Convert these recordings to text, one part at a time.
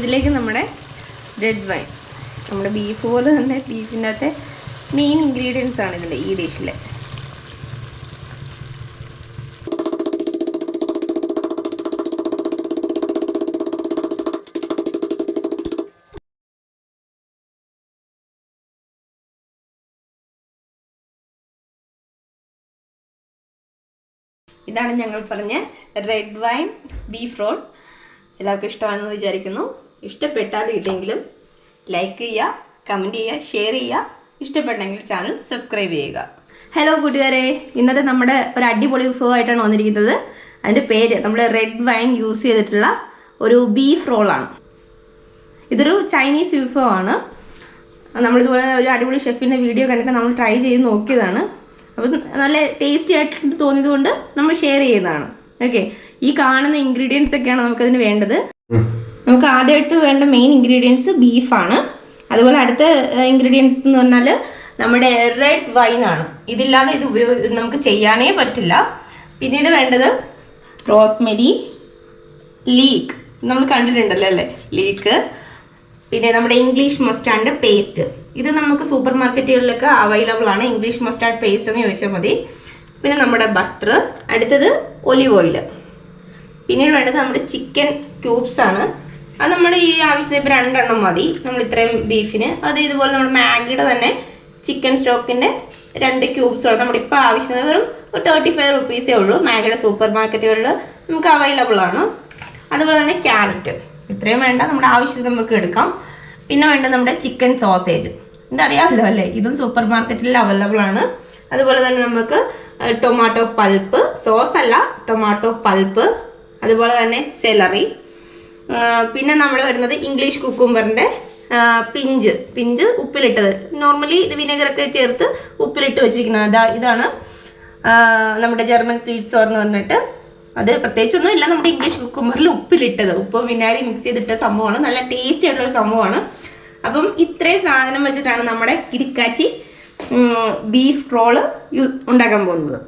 ഇതിലേക്ക് നമ്മുടെ red wine നമ്മുടെ ബീഫ് പോലെ തന്നെ ബീഫിന്റെ അകത്തെ മെയിൻ ഇൻഗ്രീഡിയൻസ് ആണ് ഇതിന്റെ ഈ ഡിഷിൽ ഇതാണ് ഞങ്ങൾ പറഞ്ഞ റെഡ് വൈൻ ബീഫ് റോൾ എല്ലാവർക്കും ഇഷ്ടമാണെന്ന് വിചാരിക്കുന്നു. ഇഷ്ടപ്പെട്ടാൽ ഇതെങ്കിലും ലൈക്ക് ചെയ്യുക കമന്റ് ചെയ്യുക ഷെയർ ചെയ്യുക. ഇഷ്ടപ്പെട്ടെങ്കിൽ ചാനൽ സബ്സ്ക്രൈബ് ചെയ്യുക. ഹലോ കൂട്ടുകാരെ ഇന്നത്തെ നമ്മുടെ ഒരു അടിപൊളി വിഭവമായിട്ടാണ് വന്നിരിക്കുന്നത്. അതിന്റെ പേര് നമ്മുടെ റെഡ് വൈൻ യൂസ് ചെയ്തിട്ടുള്ള ഒരു ബീഫ് റോളാണ് ഇതൊരു ചൈനീസ് വിഭവമാണ്. നമ്മളിതുപോലെ ഒരു അടിപൊളി ഷെഫിന്റെ വീഡിയോ കണ്ടിട്ട് നമ്മൾ ട്രൈ ചെയ്ത് നോക്കിയതാണ്. അപ്പം നല്ല ടേസ്റ്റി ആയിട്ട് തോന്നിയത് കൊണ്ട് നമ്മൾ ഷെയർ ചെയ്യുന്നതാണ്. ഓക്കെ ഈ കാണുന്ന ഇൻഗ്രീഡിയൻസ് ഒക്കെയാണ് നമുക്കതിന് വേണ്ടത്. നമുക്ക് ആദ്യമായിട്ട് വേണ്ട മെയിൻ ഇൻഗ്രീഡിയൻസ് ബീഫാണ് അതുപോലെ അടുത്ത ഇൻഗ്രീഡിയൻസ് എന്ന് പറഞ്ഞാൽ നമ്മുടെ റെഡ് വൈൻ ആണ്. ഇതില്ലാതെ ഇത് ഉപയോഗ നമുക്ക് ചെയ്യാനേ പറ്റില്ല. പിന്നീട് വേണ്ടത് റോസ്മെരി ലീക്ക് നമ്മൾ കണ്ടിട്ടുണ്ടല്ലോ അല്ലേ? ലീക്ക് പിന്നെ നമ്മുടെ ഇംഗ്ലീഷ് മസ്റ്റാർഡ് പേസ്റ്റ് ഇത് നമുക്ക് സൂപ്പർ മാർക്കറ്റുകളിലൊക്കെ അവൈലബിൾ ആണ്. ഇംഗ്ലീഷ് മസ്റ്റാർഡ് പേസ്റ്റ് എന്ന് ചോദിച്ചാൽ മതി. പിന്നെ നമ്മുടെ ബട്ടർ അടുത്തത് ഒലിവ് ഓയിൽ പിന്നീട് വേണ്ടത് നമ്മുടെ ചിക്കൻ ക്യൂബ്സ് ആണ്. അത് നമ്മൾ ഈ ആവശ്യത്തിന് ഇപ്പോൾ രണ്ടെണ്ണം മതി. നമ്മൾ ഇത്രയും ബീഫിന്. അത് ഇതുപോലെ നമ്മൾ മാഗിയുടെ തന്നെ ചിക്കൻ സ്റ്റോക്കിന്റെ രണ്ട് ക്യൂബ്സ് ആണ് നമ്മുടെ ഇപ്പോൾ ആവശ്യത്തിന് വെറും ഒരു തേർട്ടി ഫൈവ് റുപ്പീസേ ഉള്ളൂ. മാഗിയുടെ സൂപ്പർ മാർക്കറ്റുകളിൽ നമുക്ക് അവൈലബിൾ ആണ്. അതുപോലെ തന്നെ ക്യാരറ്റ് ഇത്രയും വേണ്ട. നമ്മുടെ ആവശ്യത്തിന് നമുക്ക് എടുക്കാം. പിന്നെ വേണ്ടത് നമ്മുടെ ചിക്കൻ സോസേജ് ഇതറിയാമല്ലോ അല്ലേ? ഇതും സൂപ്പർ മാർക്കറ്റിൽ അവൈലബിൾ ആണ്. അതുപോലെ തന്നെ നമുക്ക് ടൊമാറ്റോ പൾപ്പ് സോസ് അല്ല ടൊമാറ്റോ പൾപ്പ് അതുപോലെ തന്നെ സെലറി പിന്നെ നമ്മൾ വരുന്നത് ഇംഗ്ലീഷ് കുക്കുംബറിന്റെ പിഞ്ച്. പിഞ്ച് ഉപ്പിലിട്ടത്. നോർമലി ഇത് വിനെഗറൊക്കെ ചേർത്ത് ഉപ്പിലിട്ട് വെച്ചിരിക്കുന്നത്. ഇതാണ് നമ്മുടെ ജർമ്മൻ സ്വീറ്റ് എന്ന് പറഞ്ഞിട്ട്. അത് പ്രത്യേകിച്ചൊന്നും ഇല്ല. നമ്മുടെ ഇംഗ്ലീഷ് കുക്കുംബറിൽ ഉപ്പിലിട്ടത്. ഉപ്പും വിനാരി മിക്സ് ചെയ്തിട്ട സംഭവമാണ്. നല്ല ടേസ്റ്റി ആയിട്ടുള്ള സംഭവമാണ്. അപ്പം ഇത്രയും സാധനം വെച്ചിട്ടാണ് നമ്മുടെ കിടക്കാച്ചി ബീഫ് റോൾ ഉണ്ടാക്കാൻ പോകുന്നത്.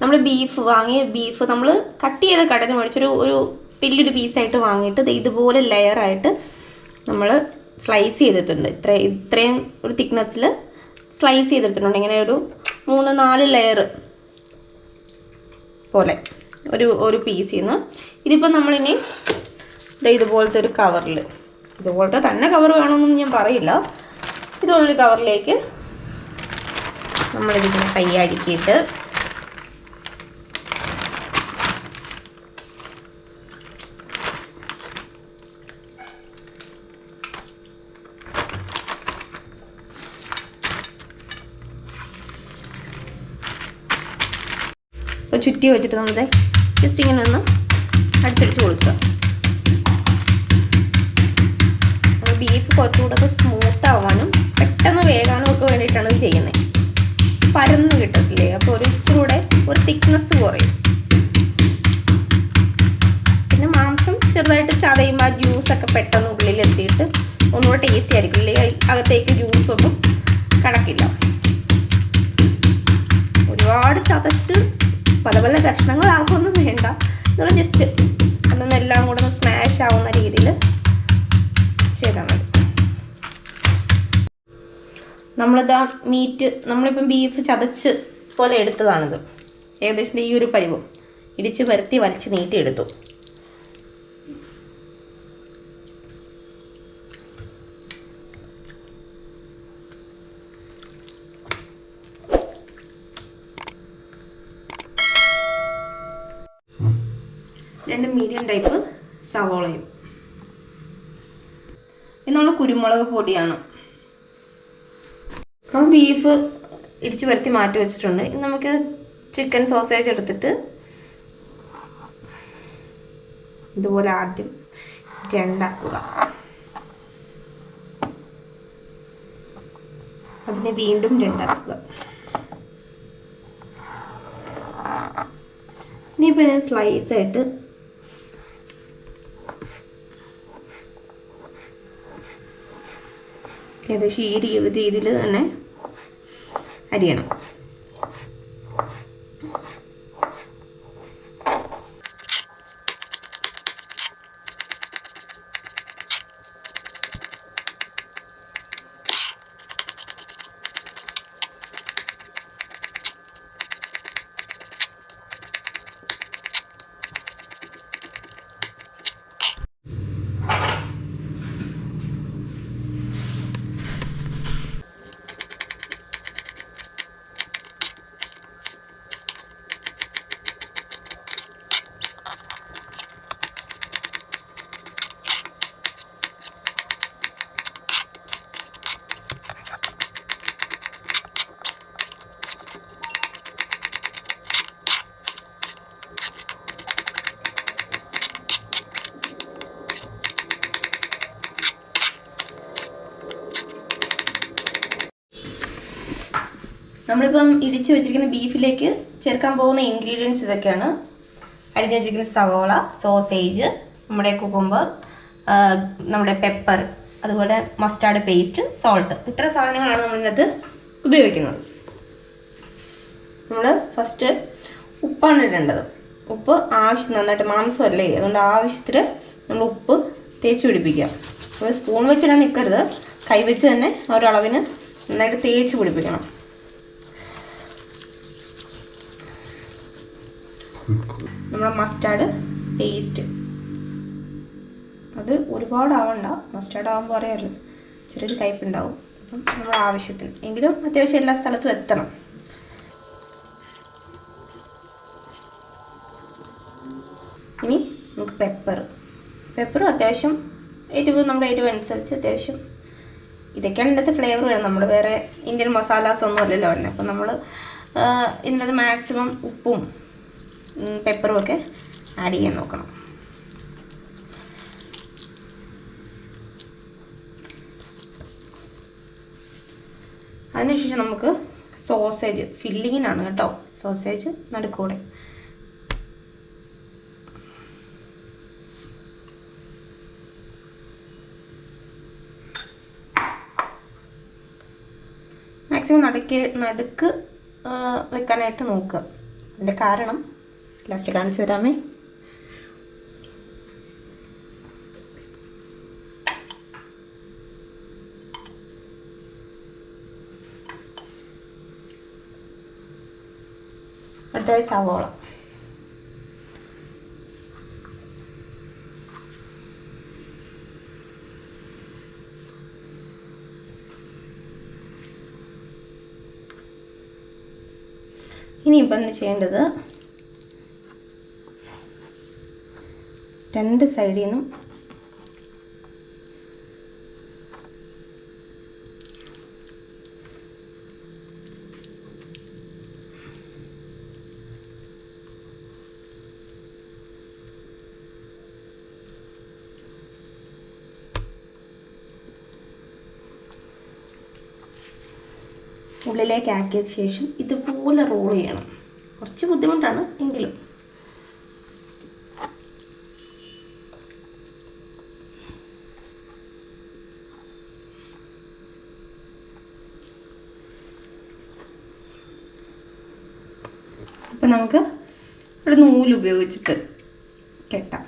നമ്മൾ ബീഫ് വാങ്ങി ബീഫ് നമ്മൾ കട്ട് ചെയ്ത കടന്ന് മേടിച്ചൊരു ഒരു വലിയൊരു പീസായിട്ട് വാങ്ങിയിട്ട് ഇതുപോലെ ലെയറായിട്ട് നമ്മൾ സ്ലൈസ് ചെയ്തിട്ടുണ്ട്. ഇത്ര ഇത്രയും ഒരു തിക്നെസ്സിൽ സ്ലൈസ് ചെയ്തെടുത്തിട്ടുണ്ട് ഇങ്ങനെ ഒരു മൂന്ന് നാല് ലെയർ പോലെ ഒരു ഒരു പീസിൽ നിന്ന് ഇതിപ്പോൾ നമ്മളിനി ഇതുപോലത്തെ ഒരു കവറിൽ ഇതുപോലത്തെ തന്നെ കവർ വേണമെന്നൊന്നും ഞാൻ പറയില്ല. ഇതുപോലൊരു കവറിലേക്ക് നമ്മളിതിങ്ങനെ കൈയടിക്കിയിട്ട് അപ്പോൾ ചുറ്റി വെച്ചിട്ട് നമ്മൾ ജസ്റ്റ് ഇങ്ങനെ ഒന്ന് അടിച്ചടിച്ച് കൊടുക്കുക. ബീഫ് കുറച്ചുകൂടെ ഒക്കെ സ്മൂത്ത് ആവാനും പെട്ടെന്ന് വേകാനും ഒക്കെ വേണ്ടിയിട്ടാണ് ഇത് ചെയ്യുന്നത് പരന്ന് കിട്ടത്തില്ലേ? അപ്പോൾ ഒരു ഇച്ചിരി കൂടെ ഒരു തിക്നെസ് കുറയും. പിന്നെ മാംസം ചെറുതായിട്ട് ചതയുമ്പോൾ ആ ജ്യൂസൊക്കെ പെട്ടെന്ന് ഉള്ളിൽ എത്തിയിട്ട് ഒന്നുകൂടെ ടേസ്റ്റി ആയിരിക്കും. ഇല്ലേ അകത്തേക്ക് ജ്യൂസൊന്നും കടക്കില്ല. ഒരുപാട് ചതച്ച് പല പല കഷ്ണങ്ങളാക്കൊന്നും വേണ്ട. നമ്മൾ ജസ്റ്റ് അതൊന്ന് എല്ലാം കൂടെ ഒന്ന് സ്മാഷ് ആവുന്ന രീതിയിൽ ചെയ്താൽ മതി. നമ്മളിതാ മീറ്റ് നമ്മളിപ്പം ബീഫ് ചതച്ച് പോലെ എടുത്തതാണിത്. ഏകദേശം ഈ ഒരു പരിവും. ഇടിച്ച് പരത്തി വലിച്ച് നീട്ടിയെടുത്തു. രണ്ട് ടൈപ്പ് സവോളയും. ഇത് നമ്മൾ കുരുമുളക് പൊടിയാണ്. നമ്മൾ ബീഫ് ഇടിച്ച് വരുത്തി മാറ്റി വെച്ചിട്ടുണ്ട്. ഇനി നമുക്ക് ചിക്കൻ സോസേജ് എടുത്തിട്ട് ഇതുപോലെ ആദ്യം രണ്ടാക്കുക. അതിനെ വീണ്ടും രണ്ടാക്കുക. ഇനിയിപ്പോൾ ഞാൻ സ്ലൈസ് ഏകദേശം ഈ രീതിയിൽ തന്നെ അരിയണം. നമ്മളിപ്പം ഇടിച്ചു വെച്ചിരിക്കുന്ന ബീഫിലേക്ക് ചേർക്കാൻ പോകുന്ന ഇൻഗ്രീഡിയൻസ് ഇതൊക്കെയാണ്. അരിഞ്ഞു വെച്ചിരിക്കുന്ന സവോള സോസേജ് നമ്മുടെ കുക്കുമ്പർ നമ്മുടെ പെപ്പർ അതുപോലെ മസ്റ്റാർഡ് പേസ്റ്റ് സോൾട്ട് ഇത്ര സാധനങ്ങളാണ് നമ്മളിതിനകത്ത് ഉപയോഗിക്കുന്നത്. നമ്മൾ ഫസ്റ്റ് ഉപ്പാണ് ഇടേണ്ടത്. ഉപ്പ് ആവശ്യം നന്നായിട്ട് മാംസമല്ലേ അതുകൊണ്ട് ആവശ്യത്തിൽ നമ്മൾ ഉപ്പ് തേച്ച് പിടിപ്പിക്കുക. നമ്മൾ സ്പൂൺ വെച്ചിടാൻ നിൽക്കരുത് കൈ വെച്ച് തന്നെ ഒരളവിന് നന്നായിട്ട് തേച്ച് പിടിപ്പിക്കണം. നമ്മുടെ മസ്റ്റാർഡ് പേസ്റ്റ് അത് ഒരുപാട് ആവണ്ട മസ്റ്റാർഡ് ആകുമ്പോൾ അറിയാമല്ലോ ചെറിയൊരു കയ്പുണ്ടാവും അപ്പം നമ്മുടെ ആവശ്യത്തിന്. എങ്കിലും അത്യാവശ്യം എല്ലാ സ്ഥലത്തും എത്തണം. ഇനി നമുക്ക് പെപ്പർ പെപ്പറും അത്യാവശ്യം എരിവ് നമ്മുടെ എരിവ് അനുസരിച്ച് അത്യാവശ്യം ഇതൊക്കെയാണ് ഇന്നത്തെ ഫ്ലേവർ വേണം നമ്മൾ വേറെ ഇന്ത്യൻ മസാലാസ് ഒന്നും അല്ലല്ലോ വേണ്ടത് അപ്പം നമ്മൾ ഇതിനകത്ത് മാക്സിമം ഉപ്പും പെപ്പറും ഒക്കെ ആഡ് ചെയ്യാൻ നോക്കണം. അതിനുശേഷം നമുക്ക് സോസേജ് ഫില്ലിങ്ങിനാണ് കേട്ടോ. സോസേജ് നടുക്കൂടെ. മാക്സിമം നടുക്ക് നടുക്ക് വെക്കാനായിട്ട് നോക്കുക. അതിന്റെ കാരണം ലാസ്റ്റ് കാണിച്ചു തരാമേ അടുത്തതായി സവോള ഇനിയിപ്പം എന്ത് ചെയ്യേണ്ടത്? രണ്ട് സൈഡിൽ നിന്നും ഉള്ളിലേക്ക് ആക്കിയതിന് ശേഷം ഇതുപോലെ റോൾ ചെയ്യണം. കുറച്ച് ബുദ്ധിമുട്ടാണ് എങ്കിലും അപ്പം നമുക്ക് ഒരു നൂലുപയോഗിച്ചിട്ട് കെട്ടാം.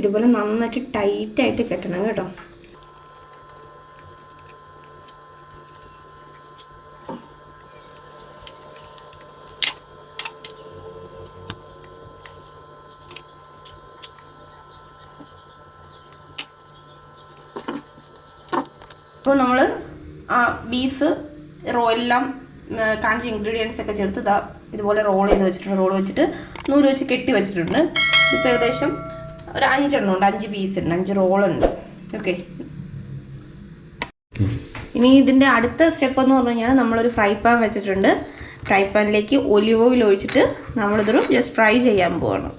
ഇതുപോലെ നന്നായിട്ട് ടൈറ്റായിട്ട് കെട്ടണം കേട്ടോ. അപ്പോൾ നമ്മൾ ബീഫ് റോ എല്ലാം കാണിച്ച ഇൻഗ്രീഡിയൻസ് ഒക്കെ ചേർത്ത് ഇതാ ഇതുപോലെ റോൾ ചെയ്ത് വെച്ചിട്ടുണ്ട്. റോൾ വെച്ചിട്ട് നൂൽ വെച്ച് കെട്ടി വെച്ചിട്ടുണ്ട്. ഇപ്പോൾ ഏകദേശം ഒരു അഞ്ചെണ്ണം ഉണ്ട് അഞ്ച് പീസ് ഉണ്ട് അഞ്ച് റോളുണ്ട് ഓക്കെ ഇനി ഇതിന്റെ അടുത്ത സ്റ്റെപ്പ് എന്ന് പറഞ്ഞു കഴിഞ്ഞാൽ നമ്മളൊരു ഫ്രൈ പാൻ വെച്ചിട്ടുണ്ട്. ഫ്രൈ പാനിലേക്ക് ഒലിവ് ഓയിൽ ഒഴിച്ചിട്ട് നമ്മളിതൊരു ജസ്റ്റ് ഫ്രൈ ചെയ്യാൻ പോവാണ്.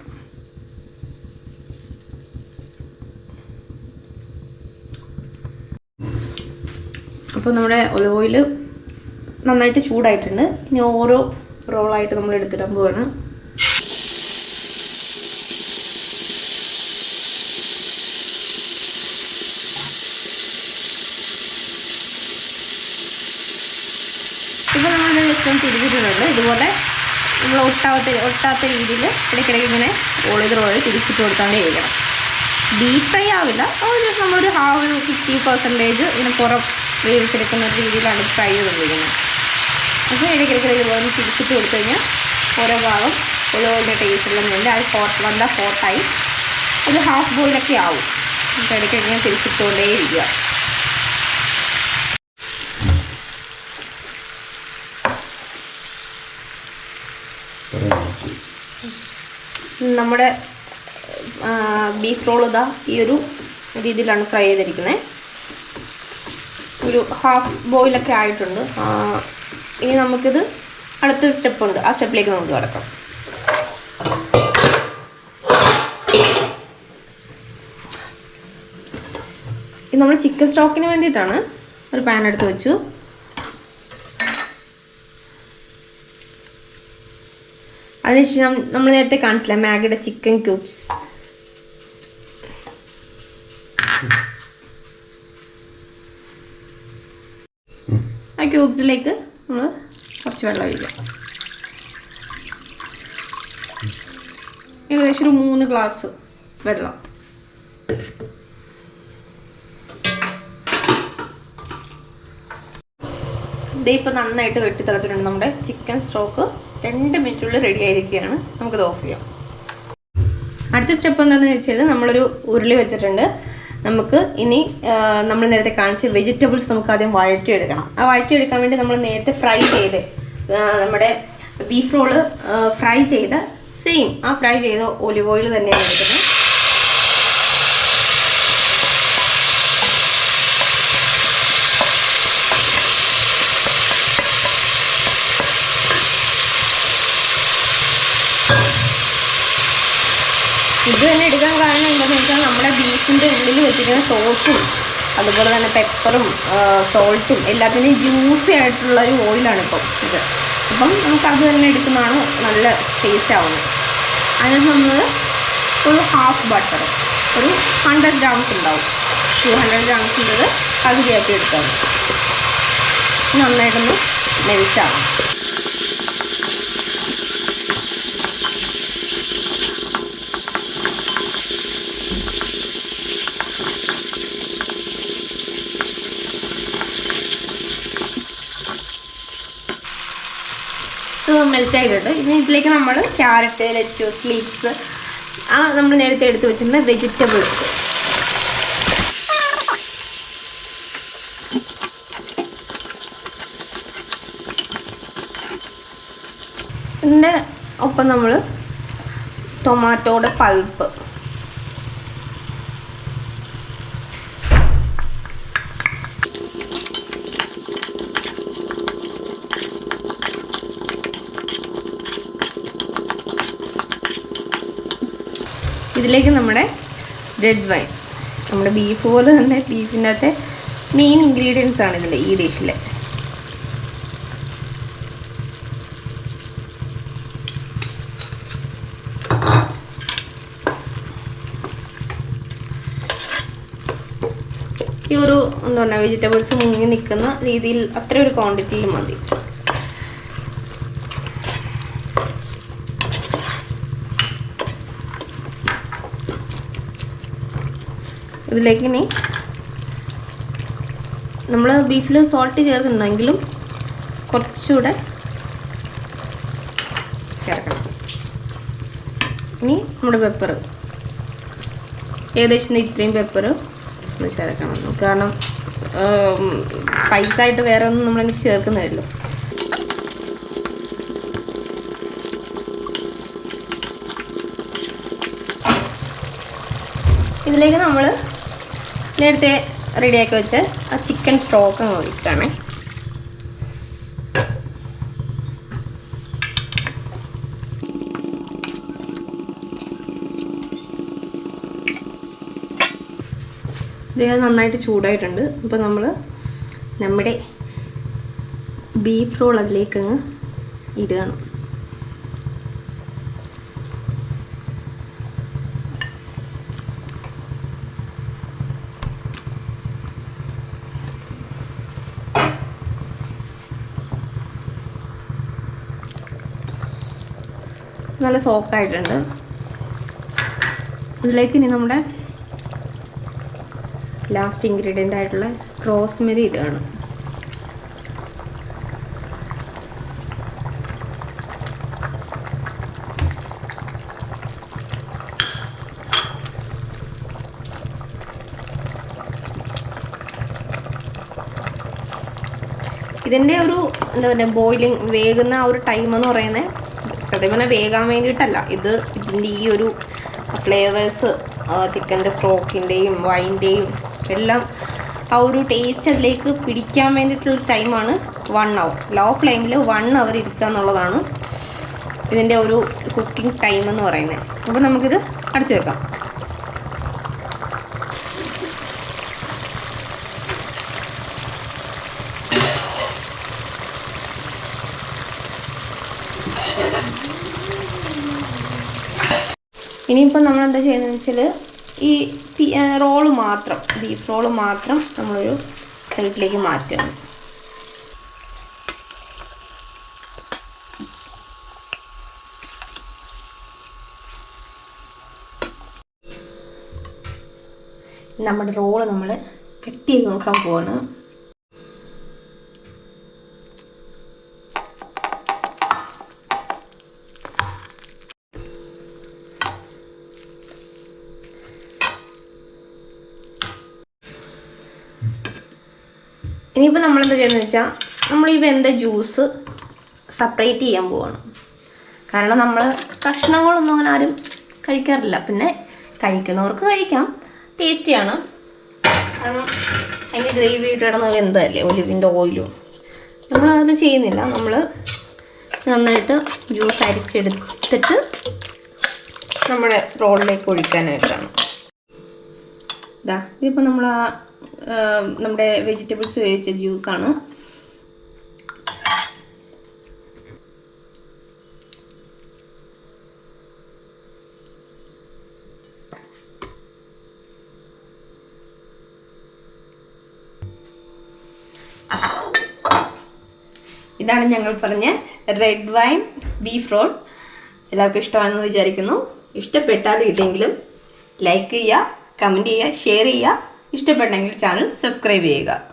അപ്പോൾ നമ്മുടെ ഒലിവ് ഓയിൽ നന്നായിട്ട് ചൂടായിട്ടുണ്ട്. ഇനി ഓരോ റോളായിട്ട് നമ്മൾ എടുത്തിടാൻ പോവാണ് ഇപ്പോൾ നമ്മൾ തിരിഞ്ഞിട്ടുണ്ട് ഇതുപോലെ നമ്മൾ ഒട്ടാത്ത ഒട്ടാത്ത രീതിയിൽ ഇടയ്ക്കിടയ്ക്ക് ഇങ്ങനെ റോൾ ചെയ്ത് തിരിച്ചിട്ട് കൊടുത്താണ്ട് ഇരിക്കണം ഡീപ് ഫ്രൈ ആവില്ല. ഒരു നമ്മളൊരു ഹാഫ് ഒരു ഫിഫ്റ്റി പെർസെന്റേജ് ഇങ്ങനെ പുറം വേവിച്ചെടുക്കുന്ന രീതിയിലാണ് ഫ്രൈ ചെയ്തുകൊണ്ടിരിക്കുന്നത് അപ്പോൾ ഇടയ്ക്കിടയ്ക്ക് ഇതുപോലെ തിരിച്ചിട്ട് കൊടുത്തു കഴിഞ്ഞാൽ ഓരോ ഭാഗം ഓരോരുടെ ടേസ്റ്റുള്ള വേണ്ടി അത് ഹോട്ട് വന്ന ഹോട്ടായി ഒരു ഹാഫ് ബോയിലൊക്കെ ആവും. അപ്പോൾ ഇടയ്ക്കിടയ്ക്ക് ഇങ്ങനെ തിരിച്ചിട്ടുകൊണ്ടേ നമ്മുടെ ബീഫ് റോൾ ഇതാ ഈ ഒരു രീതിയിലാണ് ഫ്രൈ ചെയ്തിരിക്കുന്നത് ഒരു ഹാഫ് ബോയിലൊക്കെ ആയിട്ടുണ്ട്. ഇനി നമുക്കിത് അടുത്തൊരു സ്റ്റെപ്പ് ഉണ്ട്. ആ സ്റ്റെപ്പിലേക്ക് നമുക്ക് കിടക്കാം. ഇത് നമ്മൾ ചിക്കൻ സ്റ്റോക്കിന് വേണ്ടിയിട്ടാണ് ഒരു പാൻ എടുത്ത് വെച്ചു. അതിനുശേഷം നമ്മൾ നേരത്തെ കാണിച്ചില്ല മാഗിയുടെ ചിക്കൻ ക്യൂബ്സ്. ആ ക്യൂബ്സിലേക്ക് നമ്മൾ കുറച്ച് വെള്ളം ഒഴിക്കാം ഏകദേശം ഒരു മൂന്ന് ഗ്ലാസ് വെള്ളം. ഇതേ ഇപ്പം നന്നായിട്ട് വെട്ടി തിളച്ചിട്ടുണ്ട് നമ്മുടെ ചിക്കൻ സ്റ്റോക്ക് രണ്ട് മിനിറ്റിനുള്ളിൽ റെഡി ആയിരിക്കുകയാണ്. നമുക്കത് ഓഫ് ചെയ്യാം. അടുത്ത സ്റ്റെപ്പ് എന്താണെന്ന് വെച്ചാൽ നമ്മളൊരു ഉരുളി വെച്ചിട്ടുണ്ട്. നമുക്ക് ഇനി നമ്മൾ നേരത്തെ കാണിച്ച വെജിറ്റബിൾസ് നമുക്ക് ആദ്യം വഴറ്റിയെടുക്കണം. ആ വഴറ്റിയെടുക്കാൻ വേണ്ടി നമ്മൾ നേരത്തെ ഫ്രൈ ചെയ്ത് നമ്മുടെ ബീഫ് റോൾ ഫ്രൈ ചെയ്ത സെയിം ആ ഫ്രൈ ചെയ്ത ഒലിവ് ഓയിൽ തന്നെയാണ് എടുക്കുന്നത്. ഇത് തന്നെ എടുക്കാൻ കാരണം എന്താണെന്ന് വെച്ചാൽ നമ്മുടെ ബീഫിന്റെ ഉള്ളിൽ വെച്ചിരിക്കുന്ന സോസും അതുപോലെ തന്നെ പെപ്പറും സോൾട്ടും എല്ലാത്തിനും ജ്യൂസി ആയിട്ടുള്ള ഒരു ഓയിലാണ് ഇപ്പം ഇത്. അപ്പം നമുക്ക് അത് തന്നെ എടുക്കുന്നതാണ് നല്ല ടേസ്റ്റ് ആവുന്നത്. അതിന് നമ്മൾ ഒരു ഹാഫ് ബട്ടർ ഒരു ഹൺഡ്രഡ് ഗ്രാംസ് ഉണ്ടാവും. ടു ഹൺഡ്രഡ് ഗ്രാംസിന്റെ ഇത് പകുതിയാക്കി എടുക്കാം. നന്നായിട്ടൊന്ന് മെൽറ്റാവും മെൽറ്റ് ആയിട്ടുണ്ട്. ഇനി ഇതിലേക്ക് നമ്മൾ ക്യാരറ്റ് ലെറ്റ്യൂസ് ലീവ്സ് ആ നമ്മൾ നേരത്തെ എടുത്ത് വെച്ചിരുന്ന വെജിറ്റബിൾസ് ഇതിന്റെ ഒപ്പം നമ്മൾ ടൊമാറ്റോയുടെ പൾപ്പ് ഇതിലേക്ക് നമ്മുടെ റെഡ് വൈൻ നമ്മുടെ ബീഫ് പോലെ തന്നെ ബീഫിന്റെ അകത്തെ മെയിൻ ഇൻഗ്രീഡിയൻസ് ആണ് ഇതിന്റെ ഈ ഡിഷിലെ ഈ ഒരു എന്താ പറയുക വെജിറ്റബിൾസ് മുങ്ങി നിൽക്കുന്ന രീതിയിൽ അത്ര ഒരു ക്വാണ്ടിറ്റിയിൽ മതി. ഇതിലേക്ക് ഇനി നമ്മൾ ബീഫിൽ സോൾട്ട് ചേർക്കുന്നുണ്ടെങ്കിലും കുറച്ചുകൂടെ ചേർക്കണം. ഇനി നമ്മുടെ പെപ്പർ ഏകദേശം ഇത്രയും പെപ്പർ ചേർക്കണം. കാരണം സ്പൈസായിട്ട് വേറെ ഒന്നും നമ്മളതിന് ചേർക്കുന്നില്ലല്ലോ ഇതിലേക്ക് നമ്മൾ നേരത്തെ റെഡിയാക്കി വെച്ച ആ ചിക്കൻ സ്ട്രോക്ക് അങ്ങ് ഒഴിക്കുകയാണേ ഇത് നന്നായിട്ട് ചൂടായിട്ടുണ്ട്. അപ്പോൾ നമ്മൾ നമ്മുടെ ബീഫ് റോൾ അതിലേക്ക് അങ്ങ് ഇടുകയാണ്. നല്ല സോഫ്റ്റ് ആയിട്ടുണ്ട്. ഇതിലേക്ക് ഇനി നമ്മുടെ ലാസ്റ്റ് ഇൻഗ്രീഡിയന്റ് ആയിട്ടുള്ള റോസ്മെരി ഇടുകയാണ് ഇതിന്റെ ഒരു എന്താ പറയുക ബോയിലിംഗ് വേകുന്ന ആ ഒരു ടൈം എന്ന് പറയുന്നത് സത്യം പറഞ്ഞാൽ വേകാൻ വേണ്ടിയിട്ടല്ല. ഇത് ഇതിന്റെ ഈ ഒരു ഫ്ലേവേഴ്സ് ചിക്കന്റെ സ്ട്രോക്കിന്റെയും വൈന്റെയും എല്ലാം ആ ഒരു ടേസ്റ്റ് അതിലേക്ക് പിടിക്കാൻ വേണ്ടിയിട്ടുള്ള ടൈമാണ് വൺ അവർ ലോ ഫ്ലെയിമിൽ വൺ അവർ ഇരിക്കുക എന്നുള്ളതാണ് ഇതിന്റെ ഒരു കുക്കിംഗ് ടൈം എന്ന് പറയുന്നത്. അപ്പോൾ നമുക്കിത് അടച്ചു വെക്കാം. ഇനിയിപ്പോൾ നമ്മൾ എന്താ ചെയ്യുന്നതെന്ന് വെച്ചാൽ ഈ റോൾ മാത്രം ബീഫ് റോൾ മാത്രം നമ്മളൊരു പ്ലേറ്റിലേക്ക് മാറ്റണം. നമ്മുടെ റോൾ നമ്മൾ കട്ട് ചെയ്ത് നോക്കാൻ പോവാണ്. ഇനിയിപ്പോൾ നമ്മളെന്താ ചെയ്യുന്നത് വെച്ചാൽ നമ്മൾ ഈ വെന്ത ജ്യൂസ് സെപ്പറേറ്റ് ചെയ്യാൻ പോവാണ്. കാരണം നമ്മൾ കഷ്ണങ്ങളൊന്നും അങ്ങനെ ആരും കഴിക്കാറില്ല. പിന്നെ കഴിക്കുന്നവർക്ക് കഴിക്കാം. ടേസ്റ്റിയാണ് കാരണം അതിന്റെ ഗ്രേവി ഇട്ട് കിടന്ന് വെന്തതല്ലേ ഒലിവിന്റെ ഓയിലും നമ്മളത് ചെയ്യുന്നില്ല. നമ്മൾ നന്നായിട്ട് ജ്യൂസ് അരിച്ചെടുത്തിട്ട് നമ്മുടെ റോളിലേക്ക് ഒഴിക്കാനായിട്ടാണ്. ഇതാ ഇതിപ്പോൾ നമ്മൾ ആ ആ, നമ്മുടെ വെജിറ്റബിൾസ് വേവിച്ച ജ്യൂസാണ്. ഇതാണ് ഞങ്ങൾ പറഞ്ഞ റെഡ് വൈൻ ബീഫ് റോൾ. എല്ലാവർക്കും ഇഷ്ടമാണെന്ന് വിചാരിക്കുന്നു. ഇഷ്ടപ്പെട്ടാൽ ഇതെങ്കിലും ലൈക്ക് ചെയ്യുക കമന്റ് ചെയ്യുക ഷെയർ ചെയ്യുക. ഇഷ്ടപ്പെട്ടെങ്കിൽ ചാനൽ സബ്സ്ക്രൈബ് ചെയ്യുക.